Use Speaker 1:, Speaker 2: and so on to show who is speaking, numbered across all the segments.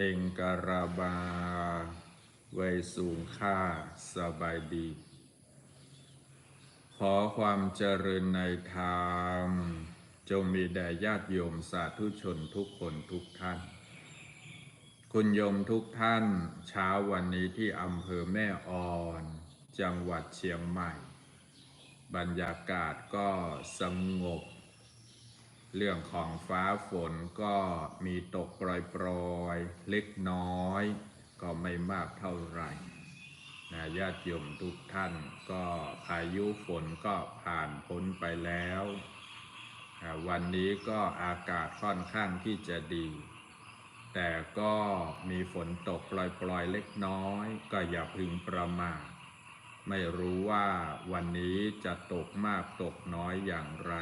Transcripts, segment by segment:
Speaker 1: เมงการาบาไวสูงค่าสบายดี ขอความเจริญในธรรมจงมีแด่ญาติโยมสาธุชนทุกคนทุกท่าน คุณโยมทุกท่านเช้าวันนี้ที่อำเภอแม่ออน จังหวัดเชียงใหม่ บรรยากาศก็สงบ เรื่องของฟ้าฝนก็มีตกปรอยๆ เล็กน้อย ก็ไม่มากเท่าไหร่นะญาติโยมทุกท่านก็พายุฝนก็ผ่านพ้นไปแล้ว วันนี้ก็อากาศค่อนข้างที่จะดี แต่ก็มีฝนตกปล่อยๆเล็กน้อย ก็อย่าพึงประมาทไม่รู้ว่าวันนี้จะตกมากตกน้อยอย่างไร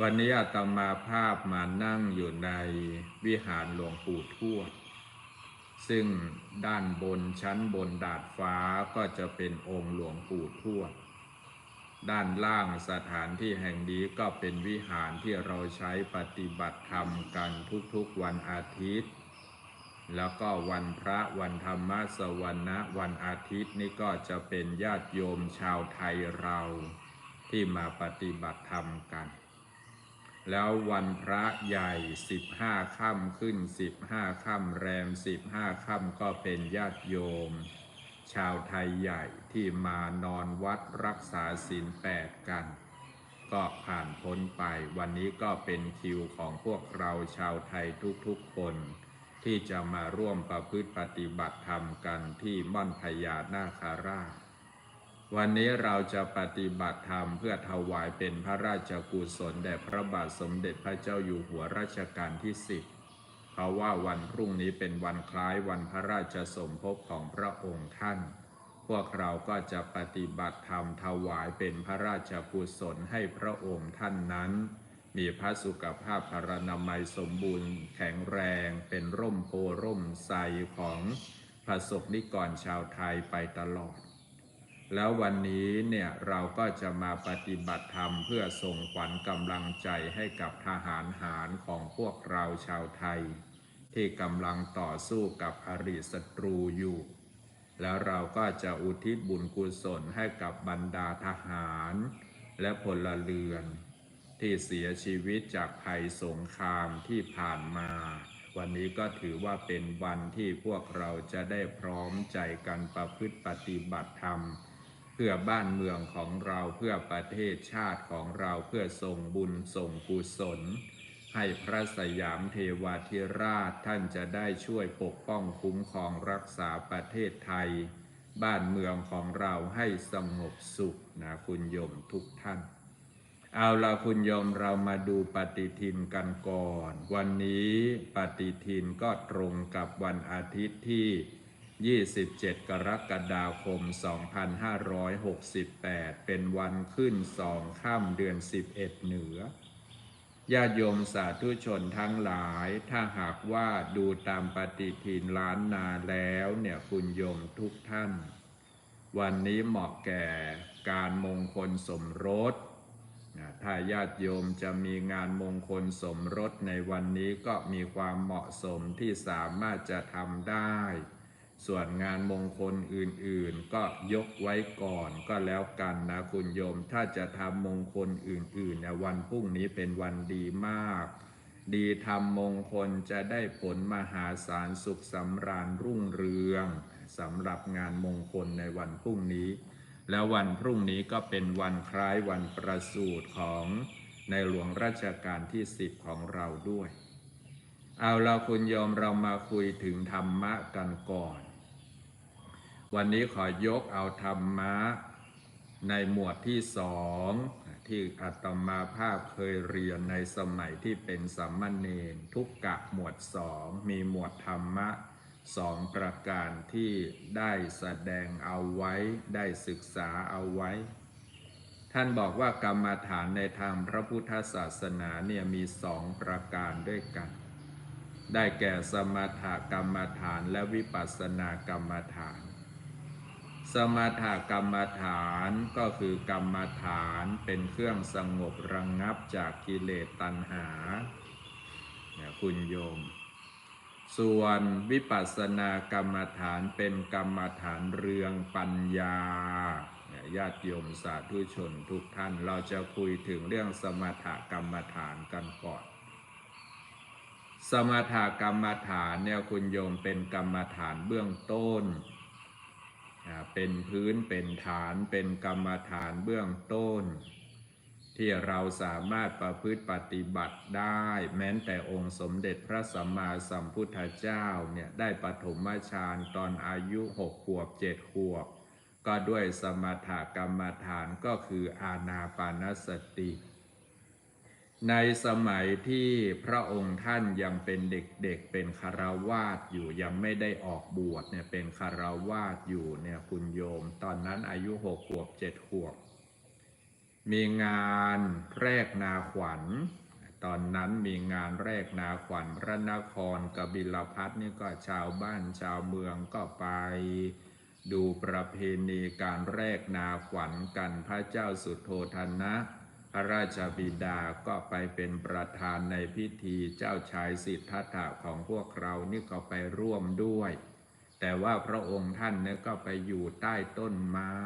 Speaker 1: วันนี้อาตมาภาพมานั่งอยู่ในวิหารหลวงปู่ทวด ซึ่งด้านบนชั้นบนดาดฟ้าก็จะเป็นองค์หลวงปู่ทวด ด้านล่างสถานที่แห่งนี้ก็เป็นวิหารที่เราใช้ปฏิบัติธรรมกันทุกๆวันอาทิตย์ แล้วก็วันพระวันธรรมสวรรณะวันอาทิตย์นี่ก็จะเป็นญาติโยมชาวไทยเราที่มาปฏิบัติธรรมกัน แล้ววันพระใหญ่สิบห้าค่ำขึ้นสิบห้าค่ำแรมสิบห้าค่ำก็เป็นญาติโยม ชาวไทยใหญ่ที่มานอนวัดรักษาศีลแปดกัน ก็ผ่านพ้นไปวันนี้ก็เป็นคิวของพวกเราชาวไทยทุกๆคน ที่จะมาร่วมประพฤติปฏิบัติธรรมกันที่ม่อนพญานาคาราช วันนี้เราจะปฏิบัติธรรมเพื่อถวายเป็นพระราชกุศลแด่พระบาทสมเด็จพระเจ้าอยู่หัวรัชกาลที่สิบเพราะว่าวันพรุ่งนี้เป็นวันคล้ายวันพระราชสมภพของพระองค์ท่าน พวกเราก็จะปฏิบัติธรรมถวายเป็นพระราชกุศลให้พระองค์ท่านนั้น มีพระสุขภาพพรณนามัยสมบูรณ์ แข็งแรงเป็นร่มโพร่มไทรของพระสกนิกรชาวไทยไปตลอด แล้ววันนี้เนี่ยเราก็จะมาปฏิบัติธรรมเพื่อส่งขวัญกำลังใจให้กับทหารหารของพวกเราชาวไทย ที่กำลังต่อสู้กับอริศัตรูอยู่ แล้วเราก็จะอุทิศบุญกุศลให้กับบรรดาทหารและพลเรือน ที่เสียชีวิตจากภัยสงครามที่ผ่านมา วันนี้ก็ถือว่าเป็นวันที่พวกเราจะได้พร้อมใจกันประพฤติปฏิบัติธรรม เพื่อบ้านเมืองของเราเพื่อประเทศชาติของเราเพื่อส่งบุญส่งกุศล ให้พระสยามเทวาธิราชท่านจะได้ช่วยปกป้องคุ้มครองรักษาประเทศไทย บ้านเมืองของเราให้สงบสุขนะคุณโยมทุกท่าน เอาละคุณโยมเรามาดูปฏิทินกันก่อน วันนี้ปฏิทินก็ตรงกับวันอาทิตย์ที่ 27 กรกฎาคม 2568 เป็นวันขึ้นสองข้ามเดือน 11 เหนือญาติโยมสาธุชนทั้งหลาย ถ้าหากว่าดูตามปฏิทินล้านนาแล้วเนี่ยคุณโยมทุกท่าน วันนี้เหมาะแก่การมงคลสมรสถ้าญาติโยมจะมีงานมงคลสมรสในวันนี้ก็มีความเหมาะสมที่สามารถจะทำได้ ส่วนงานมงคลอื่นๆ ก็ยกไว้ก่อนก็แล้วกันนะคุณโยม ถ้าจะทำมงคลอื่นๆเนี่ยวันพรุ่งนี้เป็นวันดีมาก ดีทำมงคลจะได้ผลมหาศาลสุขสำราญรุ่งเรืองสำหรับงานมงคลในวันพรุ่งนี้ แล้ววันพรุ่งนี้ก็เป็นวันคล้ายวันประสูติของในหลวงรัชกาลที่สิบของเราด้วย เอาเราคุณโยมเรามาคุยถึงธรรมะกันก่อน วันนี้ขอยกเอาธรรมะในหมวดที่สองที่อาตมาภาพเคยเรียนในสมัยที่เป็นสัมมเนทุกกะหมวดสองมีหมวดธรรมะสองประการที่ได้แสดงเอาไว้ได้ศึกษาเอาไว้ ท่านบอกว่ากรรมฐานในทางพระพุทธศาสนาเนี่ยมีสองประการด้วยกัน ได้แก่สมถกรรมฐานและวิปัสสนากรรมฐาน สมถกรรมฐานก็คือกรรมฐานเป็นเครื่องสงบระงงับจากกิเลสตัณหาเนี่ยคุณโยม ส่วนวิปัสสนากรรมฐานเป็นกรรมฐานเรืองปัญญาเนี่ยญาติโยมสาธุชนทุกท่านเราจะคุยถึงเรื่องสมถกรรมฐานกันก่อน สมถกรรมฐานเนี่ยคุณโยมเป็นกรรมฐานเบื้องต้น เป็นพื้นเป็นฐานเป็นกรรมฐานเบื้องต้น ที่เราสามารถประพฤติปฏิบัติได้ แม้แต่องค์สมเด็จพระสัมมาสัมพุทธเจ้าเนี่ยได้ปฐมฌานตอนอายุหกขวบเจ็ดขวบ ก็ด้วยสมถกรรมฐานก็คืออาณาปานสติ ในสมัยที่พระองค์ท่านยังเป็นเด็กๆเป็นคารวาสอยู่ยังไม่ได้ออกบวชเนี่ยเป็นคารวาสอยู่เนี่ยคุณโยม ตอนนั้นอายุหกขวบเจ็ดขวบ มีงานแรกนาขวัญ ตอนนั้นมีงานแรกนาขวัญพระนครกบิลพัทนี่ก็ชาวบ้านชาวเมืองก็ไปดูประเพณีการแรกนาขวัญกันพระเจ้าสุโธทนะ พระราชบิดาก็ไปเป็นประธานในพิธีเจ้าชายสิทธัตถะของพวกเรานี่ก็ไปร่วมด้วย แต่ว่าพระองค์ท่านเนี่ยก็ไปอยู่ใต้ต้นไม้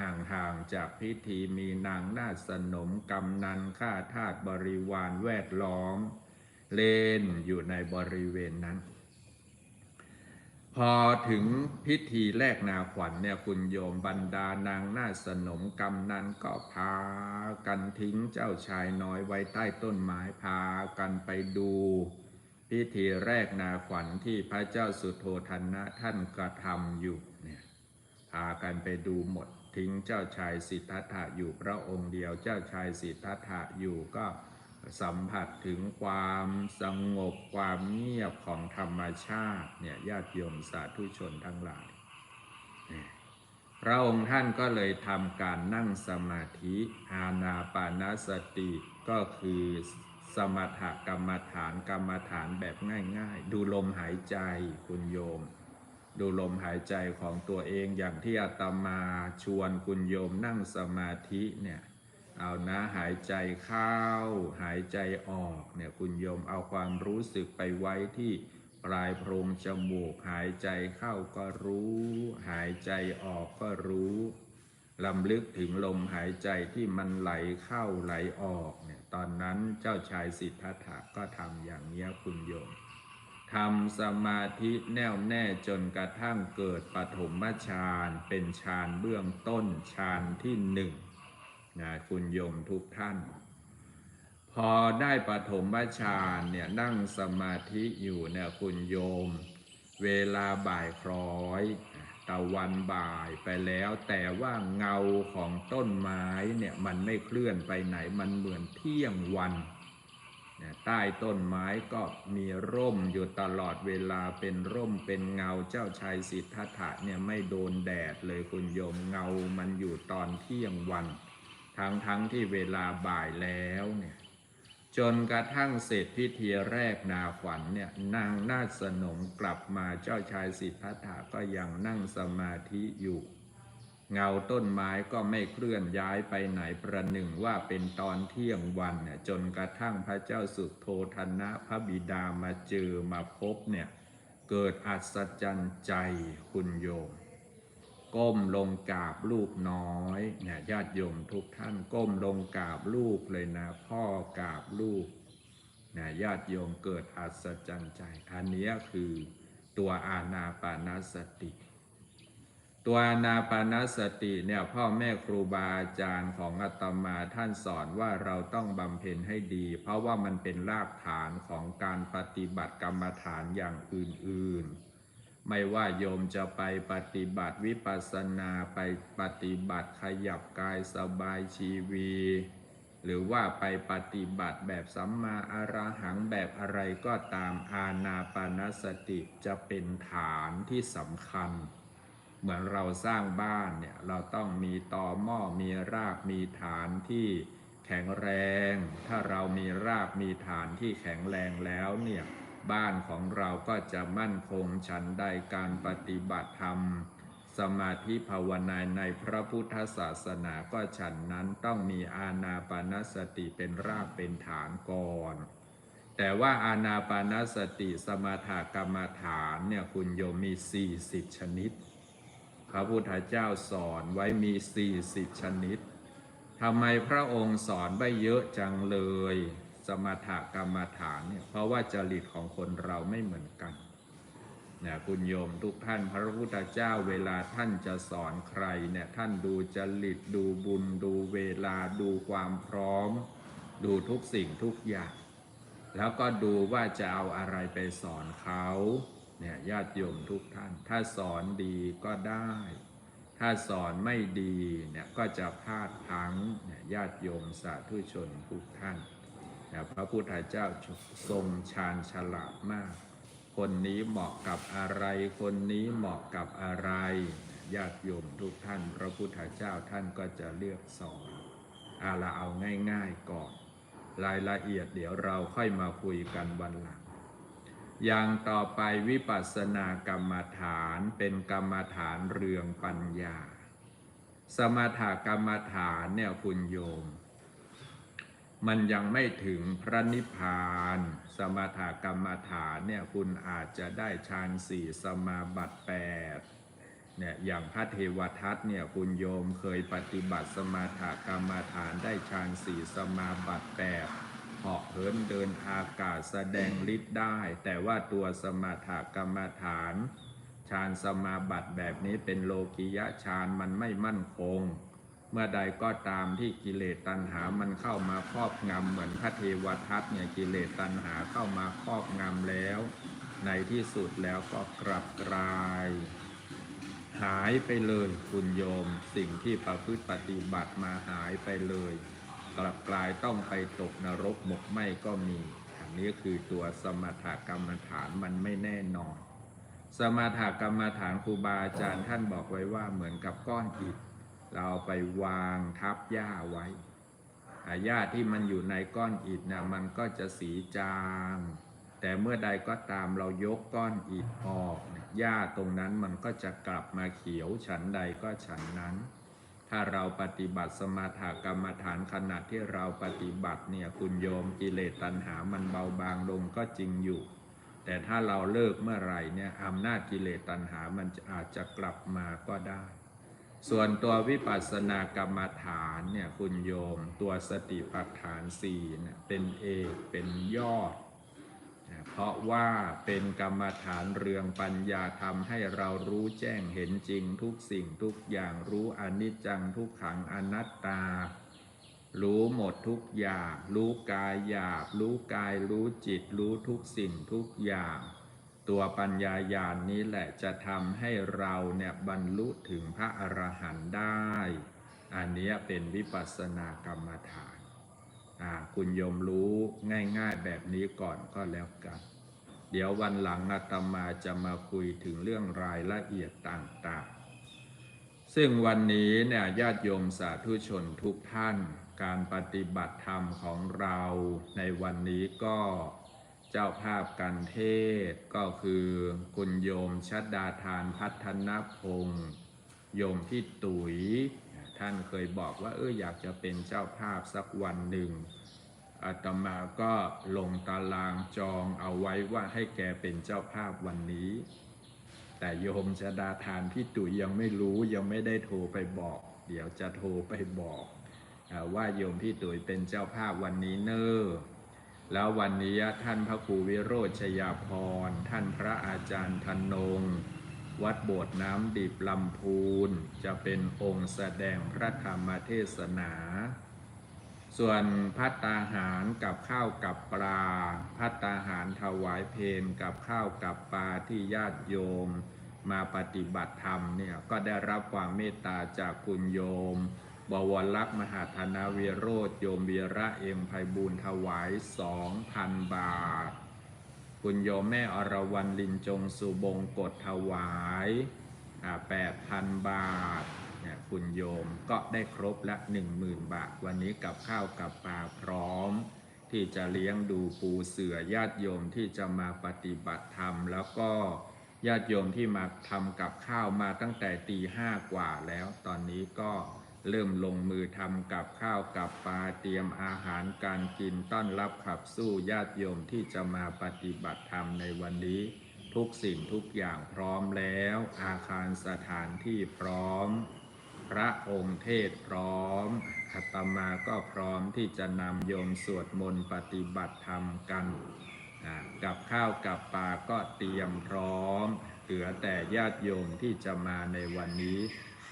Speaker 1: ห่างๆจากพิธีมีนางนาสนมกำนันข้าทาสบริวารแวดล้อม เล่นอยู่ในบริเวณนั้น พอถึงพิธีแรกนาขวัญเนี่ยคุณโยมบรรดานางหน้าสนมกำนันก็พากันทิ้งเจ้าชายน้อยไว้ใต้ต้นไม้พากันไปดู พิธีแรกนาขวัญที่พระเจ้าสุโธทนะท่านกระทำอยู่เนี่ยพากันไปดูหมดทิ้งเจ้าชายสิทธัตถะอยู่พระองค์เดียวเจ้าชายสิทธัตถะอยู่ก็ สัมผัสถึงความสงบความเงียบของธรรมชาติเนี่ยญาติโยมสาธุชนทั้งหลาย พระองค์ท่านก็เลยทำการนั่งสมาธิอาณาปานสติก็คือสมถกรรมฐานกรรมฐานแบบง่ายๆ ดูลมหายใจคุณโยม ดูลมหายใจของตัวเองอย่างที่อาตมาชวนคุณโยมนั่งสมาธิเนี่ย เอานะหายใจเข้า หายใจออกเนี่ยคุณโยมเอาความรู้สึกไปไว้ที่ปลายโพรงจมูก หายใจเข้าก็รู้ หายใจออกก็รู้ลำลึกถึงลมหายใจที่มันไหลเข้าไหลออกเนี่ยตอนนั้นเจ้าชายสิทธัตถะก็ทำอย่างนี้คุณโยมทำสมาธิแน่วแน่จนกระทั่งเกิดปฐมฌานเป็นฌานเบื้องต้นฌานที่หนึ่ง นะคุณโยมทุกท่าน พอได้ปฐมฌานเนี่ยนั่งสมาธิอยู่เนี่ยคุณโยม เวลาบ่ายคล้อยตะวันบ่ายไปแล้วแต่ว่าเงาของต้นไม้เนี่ยมันไม่เคลื่อนไปไหนมันเหมือนเที่ยงวันใต้ต้นไม้ก็มีร่มอยู่ตลอดเวลาเป็นร่มเป็นเงาเจ้าชายสิทธัตถะเนี่ยไม่โดนแดดเลยคุณโยมเงามันอยู่ตอนเที่ยงวัน ทั้งทั้งที่เวลาบ่ายแล้วเนี่ยจนกระทั่งเสร็จพิธีแรกนาขวัญเนี่ยนางนาสนมกลับมาเจ้าชายสิทธัตถะก็ยังนั่งสมาธิอยู่ เงาต้นไม้ก็ไม่เคลื่อนย้ายไปไหนประหนึ่งว่าเป็นตอนเที่ยงวันเนี่ยจนกระทั่งพระเจ้าสุโธทนะพระบิดามาเจอมาพบเนี่ยเกิดอัศจรรย์ใจคุณโยม ก้มลงกราบลูกน้อยเนี่ยญาติโยมทุกท่านก้มลงกราบลูกเลยนะ พ่อกราบลูกเนะญาติโยมเกิดอัศจรรย์ใจ อันนี้คือตัวอาณาปานสติ ตัวอานาปานสติเนี่ยพ่อแม่ครูบาอาจารย์ของอาตมาท่านสอนว่าเราต้องบำเพ็ญให้ดี เพราะว่ามันเป็นรากฐานของการปฏิบัติกรรมฐานอย่างอื่นๆ ไม่ว่าโยมจะไปปฏิบัติวิปัสสนาไปปฏิบัติขยับกายสบายชีวี หรือว่าไปปฏิบัติแบบสัมมาอาราหังแบบอะไรก็ตามอาณาปานสติจะเป็นฐานที่สำคัญ เหมือนเราสร้างบ้านเนี่ยเราต้องมีตอหม้อมีรากมีฐานที่แข็งแรง ถ้าเรามีรากมีฐานที่แข็งแรงแล้วเนี่ย บ้านของเราก็จะมั่นคงฉันใดการปฏิบัติธรรม สมาธิภาวนาในพระพุทธศาสนาก็ฉันนั้นต้องมีอาณาปานสติเป็นรากเป็นฐานก่อน แต่ว่าอานาปานสติสมาถกรรมฐานเนี่ยคุณโยมมี 40 ชนิด พระพุทธเจ้าสอนไว้มี 40 ชนิดทำไมพระองค์สอนไว้เยอะจังเลย สมถกรรมฐานเนี่ยเพราะว่าจริตของคนเราไม่เหมือนกันเนี่ยคุณโยมทุกท่านพระพุทธเจ้าเวลาท่านจะสอนใครเนี่ยท่านดูจริตดูบุญ ดูเวลาดูความพร้อม ดูทุกสิ่งทุกอย่าง แล้วก็ดูว่าจะเอาอะไรไปสอนเขาเนี่ยญาติโยมทุกท่าน ถ้าสอนดีก็ได้ ถ้าสอนไม่ดีเนี่ยก็จะพลาดพลั้งเนี่ยญาติโยมสาธุชนทุกท่าน นี่พระพุทธเจ้าทรงชาญฉลาดมาก คนนี้เหมาะกับอะไร คนนี้เหมาะกับอะไรญาติโยมทุกท่าน พระพุทธเจ้าท่านก็จะเลือกสอนเอาละเอาง่าย ๆก่อน รายละเอียดเดี๋ยวเราค่อยมาคุยกันวันหลังอย่างต่อไปวิปัสสนากรรมฐานเป็นกรรมฐานเรืองปัญญา สมถกรรมฐานเนี่ยคุณโยม มันยังไม่ถึงพระนิพพาน สมถกรรมฐานเนี่ยคุณอาจจะได้ฌานสี่สมาบัติแปดเนี่ยอย่างพระเทวทัตเนี่ยคุณโยมเคยปฏิบัติสมถกรรมฐานได้ฌานสี่สมาบัติแปดเหาะเหินเดินอากาศแสดงฤทธิ์ได้ แต่ว่าตัวสมถกรรมฐานฌานสมาบัติแบบนี้เป็นโลกิยะฌานมันไม่มั่นคง เมื่อใดก็ตามที่กิเลสตัณหามันเข้ามาครอบงำเหมือนพระเทวทัตเนี่ยกิเลสตัณหาเข้ามาครอบงำแล้ว ในที่สุดแล้วก็กลับกลาย หายไปเลยคุณโยม สิ่งที่ประพฤติปฏิบัติมาหายไปเลย กลับกลายต้องไปตกนรกหมกไหมก็มีอันนี้คือตัวสมถกรรมฐานมันไม่แน่นอน สมถกรรมฐานครูบาอาจารย์ท่านบอกไว้ว่าเหมือนกับก้อนอิฐ เราไปวางทับหญ้าไว้หญ้าที่มันอยู่ในก้อนอิฐนะมันก็จะสีจางแต่เมื่อใดก็ตามเรายกก้อนอิฐออกหญ้าตรงนั้นมันก็จะกลับมาเขียวฉันใดก็ฉันนั้น ถ้าเราปฏิบัติสมาถกรรมฐานขณะที่เราปฏิบัติเนี่ยคุณโยมกิเลสตัณหามันเบาบางลงก็จริงอยู่ แต่ถ้าเราเลิกเมื่อไหร่เนี่ยอำนาจกิเลสตัณหามันอาจจะกลับมาก็ได้ ส่วนตัววิปัสสนากรรมฐานเนี่ยคุณโยมตัวสติปัฏฐานสี่เนี่ยเป็นเอกเป็นยอด เพราะว่าเป็นกรรมฐานเรืองปัญญาทำให้เรารู้แจ้งเห็นจริงทุกสิ่งทุกอย่างรู้อนิจจังทุกขังอนัตตา รู้หมดทุกอย่าง รู้กายหยาบ รู้กายรู้จิต รู้ทุกสิ่งทุกอย่าง ตัวปัญญาญาณนนี้แหละจะทำให้เราเนี่ยบรรลุถึงพระอรหันต์ได้ อันนี้เป็นวิปัสสนากรรมฐานคุณโยมรู้ง่ายๆแบบนี้ก่อนก็แล้วกัน เดี๋ยววันหลังอาตมาจะมาคุยถึงเรื่องรายละเอียดต่างๆ ซึ่งวันนี้เนี่ยญาติโยมสาธุชนทุกท่าน การปฏิบัติธรรมของเราในวันนี้ก็ เจ้าภาพกันเทศก็คือคุณโยมชัดดาทานพัฒนพงศ์โยมพี่ตุ๋ยท่านเคยบอกว่าเอออยากจะเป็นเจ้าภาพสักวันหนึ่งอาตมาก็ลงตารางจองเอาไว้ว่าให้แกเป็นเจ้าภาพวันนี้ แต่โยมชดาทานพี่ตุ๋ยยังไม่รู้ยังไม่ได้โทรไปบอก เดี๋ยวจะโทรไปบอกว่าโยมพี่ตุ๋ยเป็นเจ้าภาพวันนี้เนอ้อ แล้ววันนี้ท่านพระครูวิโรธชยาพร ท่านพระอาจารย์ธนง วัดโบสถ์น้ำดิบลำพูน จะเป็นองค์แสดงพระธรรมเทศนา ส่วนพัตตาหารกับข้าวกับปลา พัตตาหารถวายเพนกับข้าวกับปลาที่ญาติโยม มาปฏิบัติธรรมเนี่ยก็ได้รับความเมตตาจากคุณโยม บวรลักษ์มหาธนาเวโรธโยมเวีระเอ็มไพบูลถวายสองพันบาท คุณโยมแม่อรวรรณลินจงสุบงกฎถวายแปดพันบาทเนี่ยคุณโยมก็ได้ครบละหนึ่งหมื่นบาท วันนี้กับข้าวกับปลาพร้อม ที่จะเลี้ยงดูปูเสือญาติโยมที่จะมาปฏิบัติธรรม แล้วก็ญาติโยมที่มาทำกับข้าวมาตั้งแต่ตีห้ากว่าแล้วตอนนี้ก็ เริ่มลงมือทำกับข้าวกับปลาเตรียมอาหารการกินต้อนรับขับสู้ญาติโยมที่จะมาปฏิบัติธรรมในวันนี้ ทุกสิ่งทุกอย่างพร้อมแล้ว อาคารสถานที่พร้อม พระองค์เทศพร้อมอาตมาก็พร้อมที่จะนำโยมสวดมนต์ปฏิบัติธรรมกันกับข้าวกับปลาก็เตรียมพร้อม เหลือแต่ญาติโยมที่จะมาในวันนี้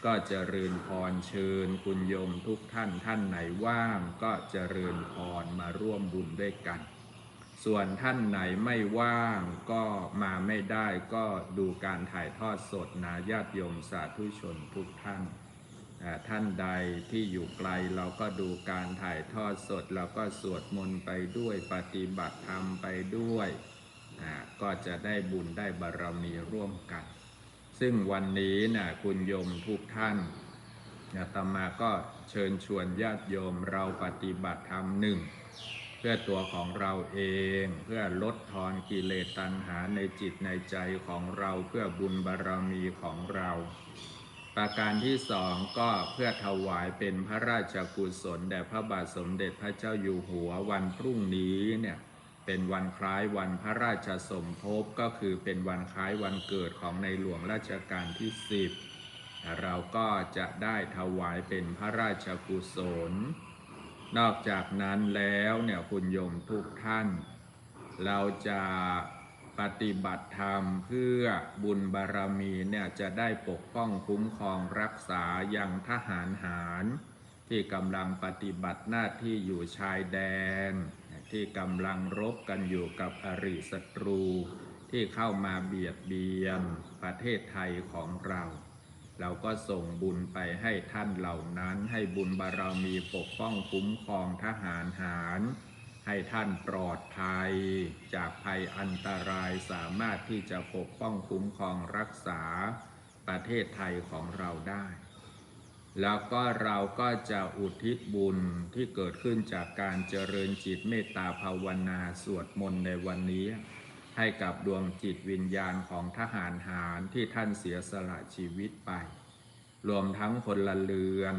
Speaker 1: ก็เจริญพรเชิญคุณโยมทุกท่านท่านไหนว่าง ก็เจริญพรมาร่วมบุญด้วยกัน ส่วนท่านไหนไม่ว่างก็มาไม่ได้ก็ดูการถ่ายทอดสดนะญาติโยมสาธุชนทุกท่านท่านใดที่อยู่ไกลเราก็ดูการถ่ายทอดสดเราก็สวดมนต์ไปด้วยปฏิบัติธรรมไปด้วย ก็จะได้บุญได้บารรมีร่วมกัน ซึ่งวันนี้นะคุณโยมทุกท่านอาตมาก็เชิญชวนญาติโยมเราปฏิบัติธรรมหนึ่ง เพื่อตัวของเราเองเพื่อลดทอนกิเลสตัณหาในจิตในใจของเราเพื่อบุญบารรมีของเรา ประการที่สองก็เพื่อถวายเป็นพระราชกุศลแด่พระบาทสมเด็จพระเจ้าอยู่หัววันพรุ่งนี้เนี่ย เป็นวันคล้ายวันพระราชสมภพก็คือเป็นวันคล้ายวันเกิดของในหลวงรัชกาลที่ 10 เราก็จะได้ถวายเป็นพระราชกุศล นอกจากนั้นแล้วเนี่ยคุณโยมทุกท่าน เราจะปฏิบัติธรรมเพื่อบุญบารมีเนี่ยจะได้ปกป้องคุ้มครองรักษายังทหารหาร ที่กำลังปฏิบัติหน้าที่อยู่ชายแดน ที่กำลังรบกันอยู่กับอริศัตรู ที่เข้ามาเบียดเบียนประเทศไทยของเรา เราก็ส่งบุญไปให้ท่านเหล่านั้น ให้บุญบารมีปกป้องคุ้มครองทหารหารให้ท่านปลอดภัย จากภัยอันตรายสามารถที่จะปกป้องคุ้มครองรักษาประเทศไทยของเราได้ แล้วก็เราก็จะอุทิศบุญที่เกิดขึ้นจากการเจริญจิตเมตตาภาวนาสวดมนต์ในวันนี้ ให้กับดวงจิตวิญญาณของทหารหารที่ท่านเสียสละชีวิตไป รวมทั้งพละเรือน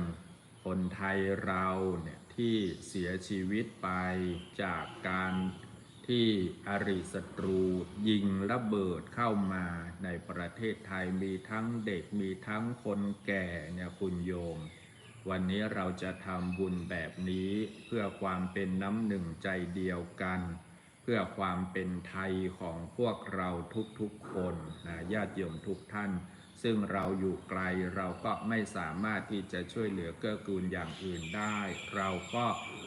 Speaker 1: คนไทยเราเนี่ยที่เสียชีวิตไปจากการ ที่อริศัตรูยิงระเบิดเข้ามาในประเทศไทยมีทั้งเด็กมีทั้งคนแก่เนี่ยคุณโยม วันนี้เราจะทำบุญแบบนี้เพื่อความเป็นน้ำหนึ่งใจเดียวกัน เพื่อความเป็นไทยของพวกเราทุกๆคนนะญาติโยมทุกท่าน ซึ่งเราอยู่ไกลเราก็ไม่สามารถที่จะช่วยเหลือเกื้อกูลอย่างอื่นได้ เราก็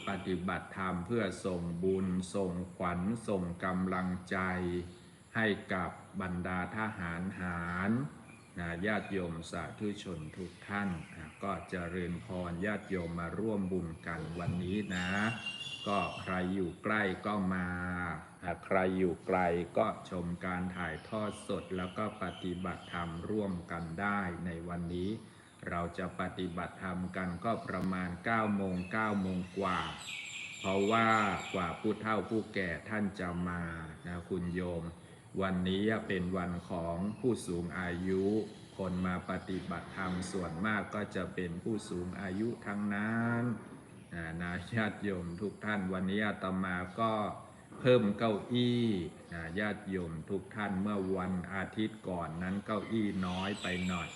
Speaker 1: ปฏิบัติธรรมเพื่อส่งบุญ ส่งขวัญ ส่งกำลังใจ ให้กับบรรดาทหารหารนะญาติโยมสาธุชนทุกท่านอะก็เจริญพรญาติโยมมาร่วมบุญกันวันนี้นะ ก็ใครอยู่ใกล้ก็มาใครอยู่ไกลก็ชมการถ่ายทอดสดแล้วก็ปฏิบัติธรรมร่วมกันได้ในวันนี้ เราจะปฏิบัติธรรมกันก็ประมาณ9โมง9โมงกว่า เพราะว่ากว่าผู้เฒ่าผู้แก่ท่านจะมานะคุณโยม วันนี้เป็นวันของผู้สูงอายุ คนมาปฏิบัติธรรมส่วนมากก็จะเป็นผู้สูงอายุทั้งนั้นนะญาติโยมทุกท่านวันนี้อาตมาก็เพิ่มเก้าอี้อ่าญาติโยมทุกท่านเมื่อวันอาทิตย์ก่อนนั้นเก้าอี้น้อยไปหน่อย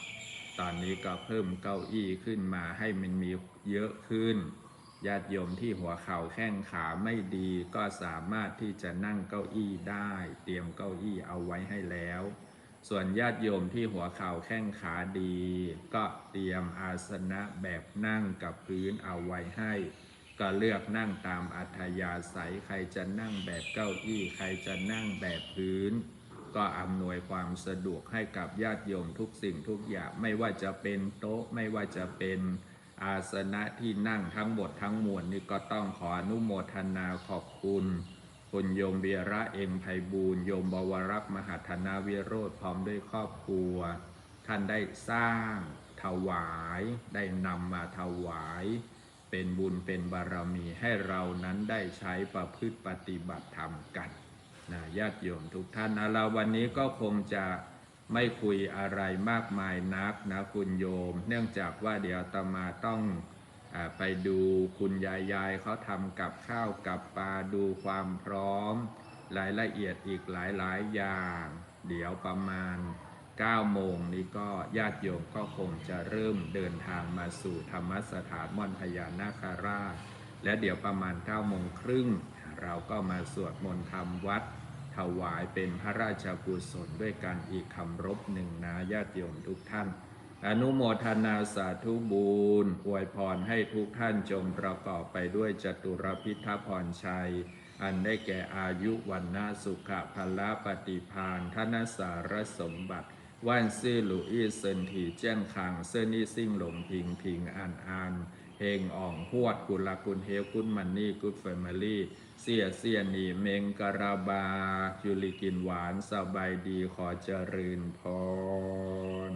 Speaker 1: ตอนนี้ก็เพิ่มเก้าอี้ขึ้นมาให้มันมีเยอะขึ้น ญาติโยมที่หัวเข่าแข้งขาไม่ดีก็สามารถที่จะนั่งเก้าอี้ได้ เตรียมเก้าอี้เอาไว้ให้แล้ว ส่วนญาติโยมที่หัวเข่าแข้งขาดี ก็เตรียมอาสนะแบบนั่งกับพื้นเอาไว้ให้ ก็เลือกนั่งตามอัธยาศัยใครจะนั่งแบบเก้าอี้ ใครจะนั่งแบบพื้น ก็อำนวยความสะดวกให้กับญาติโยมทุกสิ่งทุกอย่างไม่ว่าจะเป็นโต๊ะไม่ว่าจะเป็นอาสนะที่นั่งทั้งหมดทั้งมวลนี่ก็ต้องขออนุโมทนาขอบคุณคุณโยมเบียระเอ็มไพบูลโยมบวรักษ์มหาธนาวิโรธพร้อมด้วยครอบครัว ท่านได้สร้างถวายได้นำมาถวาย เป็นบุญเป็นบารมีให้เรานั้นได้ใช้ประพฤติปฏิบัติธรรมกัน นะญาติโยมทุกท่านนะเราวันนี้ก็คงจะไม่คุยอะไรมากมายนักนะคุณโยม เนื่องจากว่าเดี๋ยวตมาต้องอไปดูคุณยายยายเขาทำกับข้าวกับปลาดูความพร้อม รายละเอียดอีกหลายๆอย่าง เดี๋ยวประมาณ9โมงนี้ก็ญาติโยมก็คงจะเริ่มเดินทางมาสู่ธรรมสถานม่อนพญานาคาราช และเดี๋ยวประมาณ9โมงครึ่งเราก็มาสวดมนต์ทำวัด ถวายเป็นพระราชกุศลด้วยกันอีกคำรบหนึ่งนะญาติโยมทุกท่าน อนุโมทนาสาธุบูรณ์อวยพรให้ทุกท่านจงประกอบไปด้วยจตุรพิทพรชัย อันได้แก่อายุวันนาสุขะพละปฏิพานธนสารสมบัติว่านซื่อหลุอีเซินถีเจี้ยนคังเซนี่ซิ่งหลงพิงพิงอันอันเฮงอ่องหวดกุลากุลเฮลกุลมันนี่กุลแฟมิลี่ เสียเสียนีเมงกระบาจุลิกินหวานสบายดีขอเจริญพร